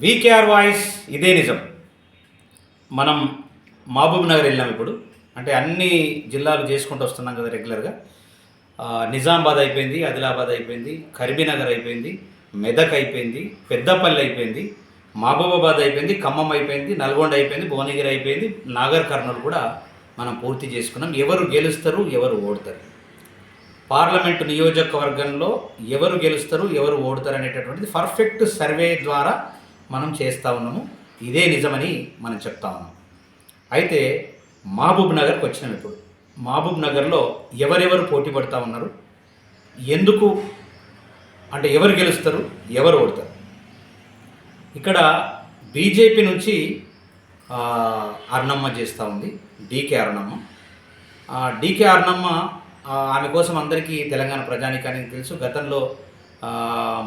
VKR voice ఇదే నిజం. మనం మహబూబ్ నగర్ వెళ్ళాం ఇప్పుడు. అంటే అన్ని జిల్లాలు చేసుకుంటూ వస్తున్నాం కదా రెగ్యులర్గా నిజామాబాద్ అయిపోయింది ఆదిలాబాద్ అయిపోయింది కరీంనగర్ అయిపోయింది మెదక్ అయిపోయింది పెద్దపల్లి అయిపోయింది మహబూబాబాద్ అయిపోయింది ఖమ్మం అయిపోయింది నల్గొండ అయిపోయింది భువనగిరి అయిపోయింది నాగర్ కర్నూలు కూడా మనం పూర్తి చేసుకున్నాం. ఎవరు గెలుస్తారు ఎవరు ఓడతారు. పార్లమెంటు నియోజకవర్గంలో ఎవరు గెలుస్తారు ఎవరు ఓడతారు అనేటటువంటిది పర్ఫెక్ట్ సర్వే ద్వారా మనం చేస్తూ ఉన్నాము ఇదే నిజమని మనం చెప్తా ఉన్నాం అయితే మహబూబ్ నగర్కి వచ్చినాం ఇప్పుడు. మహబూబ్ నగర్లో ఎవరెవరు పోటీ పడుతూ ఉన్నారు? ఎందుకు? అంటే ఎవరు గెలుస్తారు? ఎవరు ఓడతారు? ఇక్కడ బీజేపీ నుంచి అర్ణమ్మ చేస్తూ ఉంది డీకే అర్ణమ్మ. డీకే అర్ణమ్మ ఆమె కోసం అందరికీ తెలంగాణ ప్రజానికానికి తెలుసు. గతంలో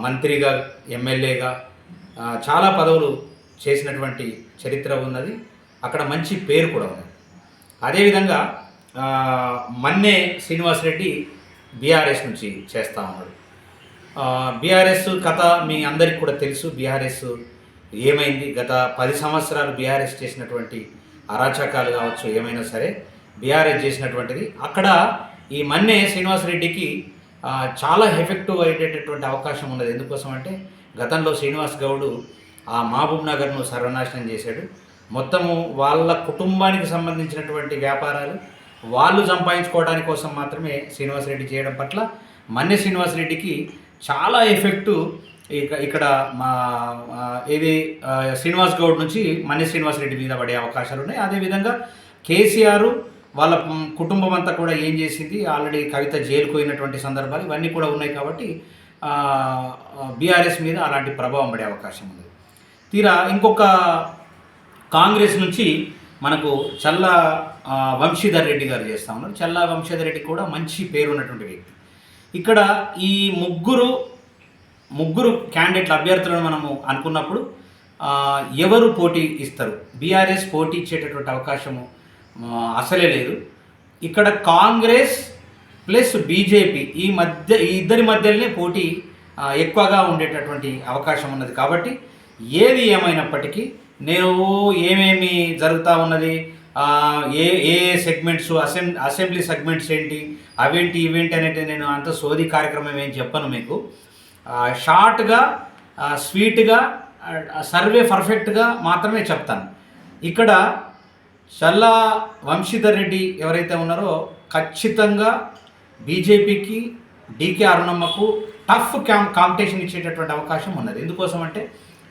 మంత్రిగా ఎమ్మెల్యేగా చాలా పదవులు చేసినటువంటి చరిత్ర ఉన్నది. అక్కడ మంచి పేరు కూడా ఉంది అదేవిధంగా ఆ, మన్నే శ్రీనివాసరెడ్డి బీఆర్ఎస్ నుంచి చేస్తూ ఉన్నాడు. బీఆర్ఎస్ కథ మీ అందరికి కూడా తెలుసు. బీఆర్ఎస్ ఏమైంది? గత పది సంవత్సరాలు బీఆర్ఎస్ చేసినటువంటి అరాచకాలు కావచ్చు ఏమైనా సరే బీఆర్ఎస్ చేసినటువంటిది. అక్కడ ఈ మన్నే శ్రీనివాసరెడ్డికి రెడ్డికి చాలా ఎఫెక్టివ్ అయ్యేటటువంటి అవకాశం ఉన్నది. ఎందుకోసం అంటే గతంలో శ్రీనివాస్ గౌడ్ ఆ మహబూబ్ నగర్ను సర్వనాశనం చేశాడు. మొత్తము వాళ్ళ కుటుంబానికి సంబంధించినటువంటి వ్యాపారాలు వాళ్ళు సంపాదించుకోవడానికి కోసం మాత్రమే శ్రీనివాసరెడ్డి చేయడం పట్ల మన్య శ్రీనివాసరెడ్డికి చాలా ఎఫెక్టు ఇక ఇక్కడ మా ఏది శ్రీనివాస్ గౌడ్ నుంచి మన్య శ్రీనివాసరెడ్డి మీద పడే అవకాశాలు ఉన్నాయి. అదేవిధంగా కేసీఆర్ వాళ్ళ కుటుంబం అంతా కూడా ఏం చేసింది? ఆల్రెడీ కవిత జైలుకు పోయినటువంటి సందర్భాలు ఇవన్నీ కూడా ఉన్నాయి కాబట్టి బీఆర్ఎస్ మీద అలాంటి ప్రభావం పడే అవకాశం ఉంది. తీరా ఇంకొక కాంగ్రెస్ నుంచి మనకు చల్లా వంశీధర్ రెడ్డి గారు చేస్తా ఉన్నారు. చల్లా వంశీధర్ రెడ్డి కూడా మంచి పేరు ఉన్నటువంటి వ్యక్తి. ఇక్కడ ఈ ముగ్గురు ముగ్గురు క్యాండిడేట్ల అభ్యర్థులను మనము అనుకున్నప్పుడు ఎవరు పోటీ ఇస్తారు? బీఆర్ఎస్ పోటీ ఇచ్చేటటువంటి అవకాశము అసలే లేదు. ఇక్కడ కాంగ్రెస్ ప్లస్ బీజేపీ ఈ మధ్య ఈ ఇద్దరి మధ్యలోనే పోటీ ఎక్కువగా ఉండేటటువంటి అవకాశం ఉన్నది. కాబట్టి ఏది ఏమైనప్పటికీ నేను ఏమేమి జరుగుతూ ఉన్నది ఏ ఏ సెగ్మెంట్స్ అసెం అసెంబ్లీ సెగ్మెంట్స్ ఏంటి అవేంటి ఇవేంటి అనేది నేను అంత సోది కార్యక్రమం ఏం చెప్పను మీకు. షార్ట్గా స్వీట్గా సర్వే పర్ఫెక్ట్గా మాత్రమే చెప్తాను. ఇక్కడ చల్లా వంశీధర్ రెడ్డి ఎవరైతే ఉన్నారో ఖచ్చితంగా బీజేపీకి డీకే అరుణమ్మకు టఫ్ క్యాంప్ కాంపిటీషన్ ఇచ్చేటటువంటి అవకాశం ఉన్నది. ఎందుకోసం అంటే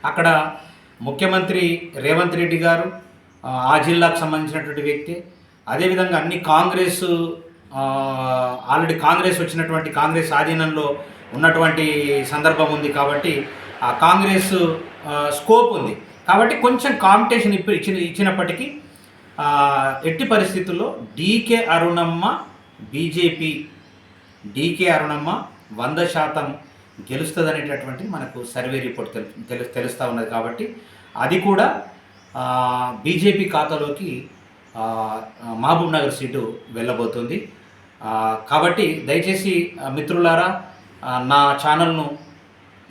అక్కడ ముఖ్యమంత్రి రేవంత్ రెడ్డి గారు ఆ, జిల్లాకు సంబంధించినటువంటి వ్యక్తి అదేవిధంగా అన్ని కాంగ్రెస్ ఆల్రెడీ కాంగ్రెస్ వచ్చినటువంటి కాంగ్రెస్ ఆధీనంలో ఉన్నటువంటి సందర్భం ఉంది కాబట్టి ఆ కాంగ్రెస్ స్కోప్ ఉంది. కాబట్టి కొంచెం కాంపిటీషన్ ఇప్పి ఇచ్చిన ఇచ్చినప్పటికీ ఎట్టి పరిస్థితుల్లో DK Arunamma BJP DK Arunamma వంద శాతం గెలుస్తుంది అనేటటువంటిది మనకు సర్వే రిపోర్ట్ తెలు తెలుస్తూ ఉన్నది కాబట్టి అది కూడా బీజేపీ ఖాతాలోకి మహబూబ్ నగర్ సీటు వెళ్ళబోతుంది. కాబట్టి దయచేసి మిత్రులారా నా ఛానల్ను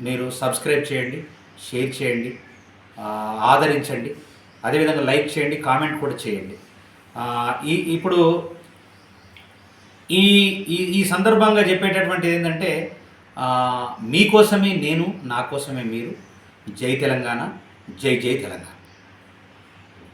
మీరు సబ్స్క్రైబ్ చేయండి షేర్ చేయండి ఆదరించండి. అదేవిధంగా లైక్ చేయండి కామెంట్ కూడా చేయండి. ఈ ఇప్పుడు ఈ ఈ ఈ సందర్భంగా చెప్పేటటువంటిది ఏంటంటే మీకోసమే నేను నా కోసమే మీరు. జై తెలంగాణ జై జై తెలంగాణ.